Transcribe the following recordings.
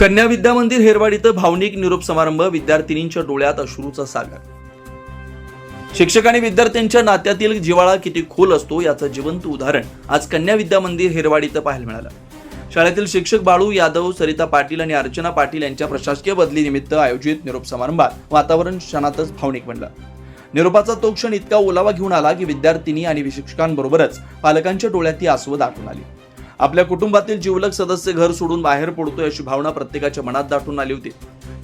कन्या विद्या मंदिर हेरवाड इथं भावनिक निरोप समारंभ विद्यार्थिनींच्या डोळ्यात अश्रूचा सागर. शिक्षक आणि विद्यार्थ्यांच्या नात्यातील जिवाळा किती खोल असतो याचं जिवंत उदाहरण आज कन्या विद्या मंदिर हेरवाड इथं पाहायला मिळालं. शाळेतील शिक्षक बाळू यादव सरिता पाटील आणि अर्चना पाटील यांच्या प्रशासकीय बदली निमित्त आयोजित निरोप समारंभात वातावरण क्षणातच भावनिक बनलं. निरोपाचा तो क्षण इतका ओलावा घेऊन आला की विद्यार्थिनी आणि शिक्षकांबरोबरच पालकांच्या डोळ्यात ती आसवं दाटून आली. आपल्या कुटुंबातील जिवलग सदस्य घर सोडून बाहेर पडतोय अशी भावना प्रत्येकाच्या मनात दाटून आली होती.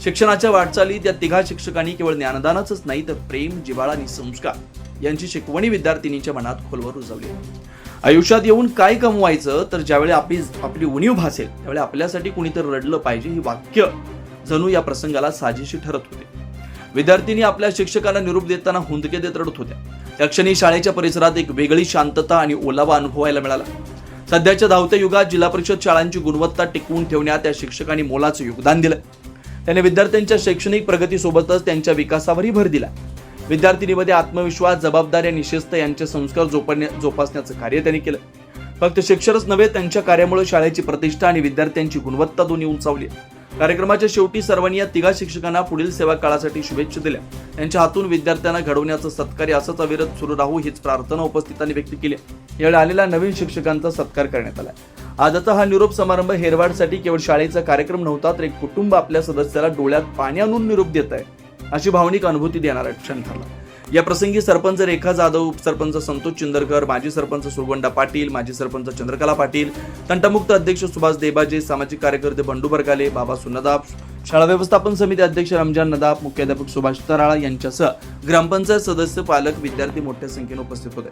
शिक्षणाच्या वाटचालीत या तिघा शिक्षकांनी केवळ ज्ञानदानाच नाही तर प्रेम जिव्हाळा आणि संस्कार यांची शिकवणी विद्यार्थिनीच्या मनात खोलवर रुजवली. आयुष्यात येऊन काय कमवायचं तर ज्यावेळी आपली आपली उणीव भासेल त्यावेळी आपल्यासाठी कुणीतरी रडलं पाहिजे ही वाक्य जणू या प्रसंगाला साजेशी ठरत होते. विद्यार्थिनी आपल्या शिक्षकांना निरूप देताना हुंदके देत रडत होत्या. त्या क्षणी शाळेच्या परिसरात एक वेगळी शांतता आणि ओलावा अनुभवायला मिळाला. सध्याच्या धावत्या युगात जिल्हा परिषद शाळांची गुणवत्ता टिकवून ठेवण्यात त्या शिक्षकांनी मोलाचं योगदान दिलं. त्याने विद्यार्थ्यांच्या शैक्षणिक प्रगतीसोबतच त्यांच्या विकासावरही भर दिला. विद्यार्थिनीमध्ये आत्मविश्वास जबाबदारी आणि शिस्त यांचे संस्कार जोपासण्या जोपासण्याचं कार्य त्यांनी केलं. फक्त शिक्षणच नव्हे त्यांच्या कार्यामुळे शाळेची प्रतिष्ठा आणि विद्यार्थ्यांची गुणवत्ता दोन्ही उंचावली. कार्यक्रमाच्या शेवटी सर्वांनी या तिघा शिक्षकांना पुढील सेवा काळासाठी शुभेच्छा दिल्या. त्यांच्या हातून विद्यार्थ्यांना घडवण्याचं सत्कार्य असंच अविरत सुरू राहू हीच प्रार्थना उपस्थितांनी व्यक्त केली. यावेळी आलेल्या नवीन शिक्षकांचा सत्कार करण्यात आला. आजचा हा निरोप समारंभ हेरवाडसाठी केवळ शाळेचा कार्यक्रम नव्हता तर एक कुटुंब आपल्या सदस्याला डोळ्यात पाणी आणून निरोप देत आहे अशी भावनिक अनुभूती देणारा क्षण ठरला. या प्रसंगी सरपंच रेखा जाधव उपसरपंच संतोष चिंदरकर माजी सरपंच सुरगोंडा पाटील माजी सरपंच चंद्रकला पाटील तंटमुक्त अध्यक्ष सुभाष देबाजे सामाजिक कार्यकर्ते बंडू बरगाले बाबा सुनदाब शाळा व्यवस्थापन समिती अध्यक्ष रमजान नदाब मुख्याध्यापक सुभाष तराळा यांच्यासह ग्रामपंचायत सदस्य पालक विद्यार्थी मोठ्या संख्येने उपस्थित होते.